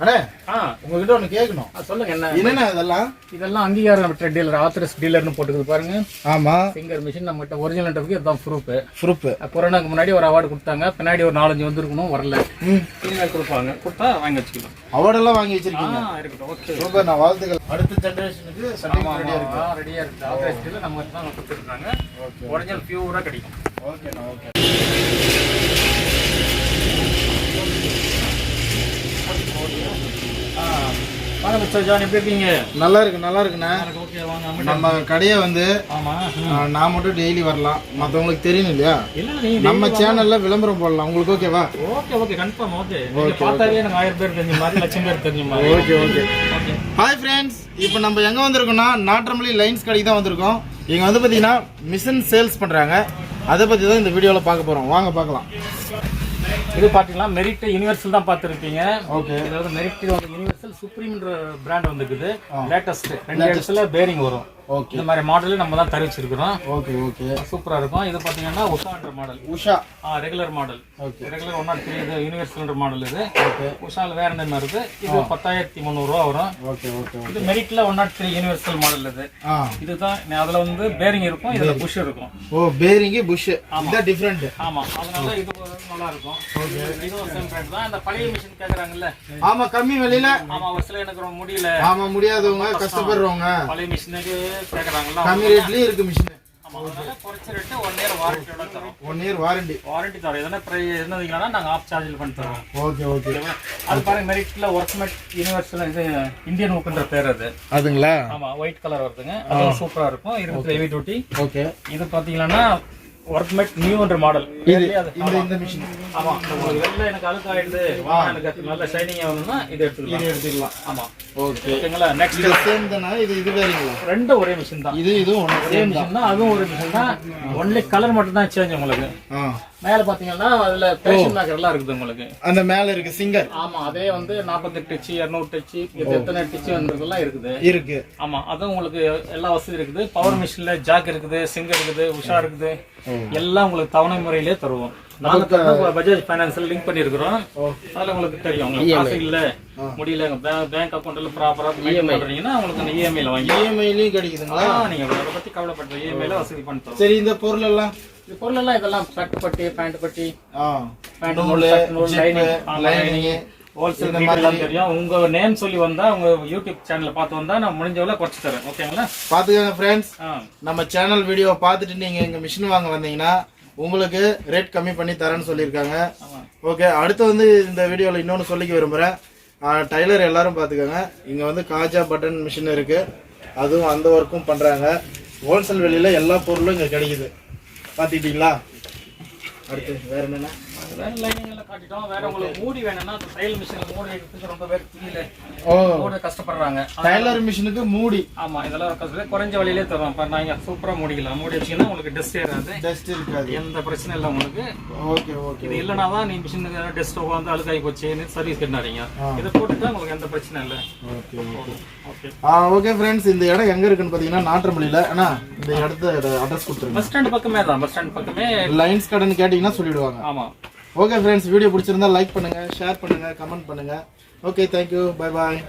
அண்ணே உங்ககிட்ட ஒண்ணு கேட்கணும். சொல்லுங்க என்ன? என்னண்ணே இதெல்லாம்? இதெல்லாம் அங்கீகாரம் பெற்ற டீலர் ஆத்தரஸ் டீலர்னு போட்டுக்குது பாருங்க. ஆமா. ஃபிங்கர் மிஷின் நம்மகிட்ட ஒரிஜினல்ன்றதுக்கு இதுதான் ப்ரூஃப் ப்ரூஃப் கொரோனாக்கு முன்னாடி ஒரு அவார்டு கொடுத்தாங்க. பின்னாடி ஒரு நாலஞ்சு வந்திருக்கணும் வரல. இனிமேல் கொடுப்பாங்க. கொடுத்தா வாங்கி வச்சுக்கலாம். அவார்டெல்லாம் வாங்கி வச்சிருக்கீங்க. இருக்கட்டும் ஓகே சூப்பர் நான் வாழ்த்துக்கள். அடுத்த ஜெனரேஷனுக்கு சர்டிஃபிகேட் ரெடியா இருக்கு. ரெடியா இருக்கு. ஆத்தரஸ் டீலர் நம்ம தான் கொடுத்துருக்காங்க. ஒரிஜினல் பியூரா கிடைக்கும். ஓகேண்ணா ஓகே வாங்க மிஸ்டர் ஜான் எப்படி இருக்கீங்க? நல்லா இருக்கு நல்லா இருக்குண்ணே. ஓகே வாங்க நம்ம கடையை வந்து நான் மட்டும் டெய்லி வரலாம். மற்றவங்களுக்கு தெரியணும் இல்லையா? நம்ம சேனல்ல விளம்பரம் போடலாம். உங்களுக்கு ஓகேவா ஓகே ஓகே கன்ஃபார்ம் ஓகே நீங்க பார்த்தாவே எனக்கு ஆயிரம் பேர் தெரிஞ்ச மாதிரி லட்சம் பேர் தெரிஞ்ச மாதிரி. Okay okay okay hi friends இப்போ நம்ம எங்கே வந்திருக்கோம்னா நாற்றமல்லி லைன்ஸ் கடைக்கு தான் வந்திருக்கோம். இங்கே வந்து பார்த்தீங்கன்னா மிஷின் சேல்ஸ் பண்ணுறாங்க அதை பற்றி தான் இந்த வீடியோவில் பார்க்க போகிறோம் வாங்க பார்க்கலாம். இது பாத்தீங்கன்னா மெரிட் யூனிவர்சல் தான் பார்த்துருப்பீங்க ஓகே இது வந்து மெரிட் வந்து யூனிவர்சல் சுப்ரீம்ன்ற பிராண்ட் வந்துருக்குது லேட்டஸ்ட் ரெண்டு இடத்துல பேரிங் வரும். ஓகே. இந்த மாதிரி மாடல் நம்ம தான் தெரிவிச்சிருக்கிறோம். Okay okay. சூப்பரா இருக்கும். இது பாத்தீங்கன்னா உஷான்ற model Usha. Regular model okay. Regular one nought three இது யூனிவர்சல்ன்ற மாடல் இது. ஓகே. உஷால வேற என்ன இருக்கு? இது பத்தாயிரத்தி முந்நூறுரூவா வரும். ஓகே ஓகே இது மெரிட்ல one nought three universal model இது. ஆ. இதுதான் அதுல வந்து பேரிங் இருக்கும். இதுல புஷ் இருக்கும். ஓ பேரிங்கு புஷ் இதான் டிஃப்ரெண்ட் ஆமா. அதனால இது நல்லா இருக்கும். இது ஒரு சேம் பிராண்ட் தான். இந்த பழைய மிஷின் கேக்குறாங்கல்ல. ஆமாம் கம்மி விலையில. ஆமா ஒரு சில எனக்கு ரொம்ப முடியல. ஆமாம் முடியாதவங்க கஷ்டப்படுறவங்க. பழைய மிஷினுக்கு கேக்குறாங்கல்ல கம்மி ரேட்லேயும் இருக்கு machine one year warranty warranty தரோம். எதனா ப்ரை என்னதுங்கன்னா நாங்க ஆஃப் சார்ஜில் பண்ணி தரோம். ஓகே ஓகே அது பாருங்க ஒர்க்மெட் யூனிவர்சல் இது இந்தியன் ஓப்பன்ற பேர் அது. அதுங்களா? ஆமா ஒயிட் கலர் வருதுங்க. அது சூப்பரா இருக்கும். இருபத்தி ஹெவி டியூட்டி ஓகே இது பாத்தீங்கன்னா ஒர்க்மெட் நியூன்ற மாடல் இது இந்த இந்த மிஷின் ஆமா. ஒரு வெள்ளை எனக்கு அழுக்காயிடுது வா. எனக்கு நல்ல ஷைனிங் ஆகணும்னா இது எடுத்துக்கலாம். இது எடுத்துக்கலாம். ஆமா. ஓகே. ஓகேங்களா? நெக்ஸ்ட் இது சேம் தானா? இது இது வேறீங்களா? ரெண்டும் ஒரே மிஷின் தான். இது இதுவும் ஒரே மிஷின் தான். அதுவும் ஒரு மிஷின் தான். ஒன்லி கலர் மட்டும் தான் சேஞ்ச் உங்களுக்கு. மேல பாத்தீங்கன்னா அதுல பேஷன் மேக்கர் எல்லாம் இருக்குது உங்களுக்கு. அந்த மேல இருக்கு சிங்கர் ஆமா அதே வந்து நாற்பத்தெட்டு டச்சு இரநூறு டச்சு இது எத்தனை டச்சு வந்ததெல்லாம் இருக்குது. இருக்கு. ஆமா அதுவும் உங்களுக்கு எல்லா வசதி இருக்குது. பவர் மிஷின்ல ஜாக் இருக்குது சிங்கர் இருக்குது உஷா இருக்குது. எல்லாம் உங்களுக்கு தவணை முறையிலே தருவோம். நாங்க பஜாஜ் பைனான்ஸ்ல லிங்க் பண்ணிருக்கிறோம் அதுல உங்களுக்கு தெரியும். உங்களுக்கு காசு இல்ல முடியல பேங்க் அக்கௌண்ட்ல ப்ராப்பரா மெயின்டைன் பண்றீங்கன்னா உங்களுக்கு அந்த இஎம்ஐல வாங்கி இஎம்ஐலயும் கிடைக்குதுங்களா? ஆ, நீங்க அதை பத்தி கவலைப்படுற இஎம்ஐல வசதி பண்ணி தரோம் சரி இந்த பொருள் எல்லாம் இது பொருள் எல்லாம் இதெல்லாம் ஷர்ட் பட்டி பேண்ட் பட்டி ஆ. பேண்ட் நூலு, லைனிங் லைனிங் ஹோல்சேல் இந்த மாதிரி. தெரியும். உங்க நேம் சொல்லி வந்தா உங்க யூடியூப் சேனல்ல பார்த்து வந்தா நான் முடிஞ்ச அளவு குறைச்சு தரேன். ஓகேங்களா பாத்துக்கோங்க ஃப்ரெண்ட்ஸ் நம்ம சேனல் வீடியோவை பார்த்துட்டு நீங்க எங்க மிஷின் வாங்க வந்தீங்கன்னா உங்களுக்கு ரேட் கம்மி பண்ணி தரேன்னு சொல்லியிருக்காங்க. ஓகே அடுத்து வந்து இந்த வீடியோவில் இன்னொன்று சொல்லிக்க விரும்புகிறேன் டைலர் எல்லாரும் பார்த்துக்கோங்க. இங்கே வந்து காஜா பட்டன் மிஷின் இருக்கு. அதுவும் அந்த ஒர்க்கும் பண்ணுறாங்க ஹோல்சேல் வெளியில் எல்லா பொருளும் இங்கே கிடைக்குது. பார்த்துக்கிட்டீங்களா அடுத்து வேற என்னென்ன? வேற லைனிங் எல்லாம் காட்டிட்டோம். வேற உங்களுக்கு மூடி வேணும்னா அந்த தையல் மிஷின் மூடி ரொம்ப பேர் தெரியல மூட கஷ்டப்படுறாங்க. டைலர் மிஷினுக்கு மூடி. ஆமா இதெல்லாம் கஷ்டம். குறைஞ்ச வழியிலே தரோம் இப்ப நாங்க சூப்பரா மூடிக்கலாம். மூடி வச்சீங்கன்னா உங்களுக்கு டஸ்ட் ஏறாது. டஸ்ட் இருக்காது. எந்த பிரச்சனை இல்லை உங்களுக்கு. ஓகே ஓகே இது இல்லைனா தான் நீ மிஷின் டஸ்ட் வந்து அழுக்காகி போச்சு சர்வீஸ் கட்டினாரீங்க இதை போட்டுட்டா உங்களுக்கு எந்த பிரச்சனை இல்லை. ஓகே. ஃப்ரெண்ட்ஸ் இந்த இடம் எங்கே இருக்குன்னு பார்த்தீங்கன்னா நாற்றமல்லியில் அண்ணா இந்த இடத்த அட்ரஸ் கொடுத்துருங்க. பஸ் ஸ்டாண்ட் பக்கமே தான் பஸ் ஸ்டாண்ட் பக்கமே. லைன்ஸ் கடன் கேட்டிங்கன்னா சொல்லிடுவாங்க. ஆமா. ஓகே ஃப்ரெண்ட்ஸ் வீடியோ பிடிச்சிருந்தா லைக் பண்ணுங்க ஷேர் பண்ணுங்க கமெண்ட் பண்ணுங்க. Okay thank you bye bye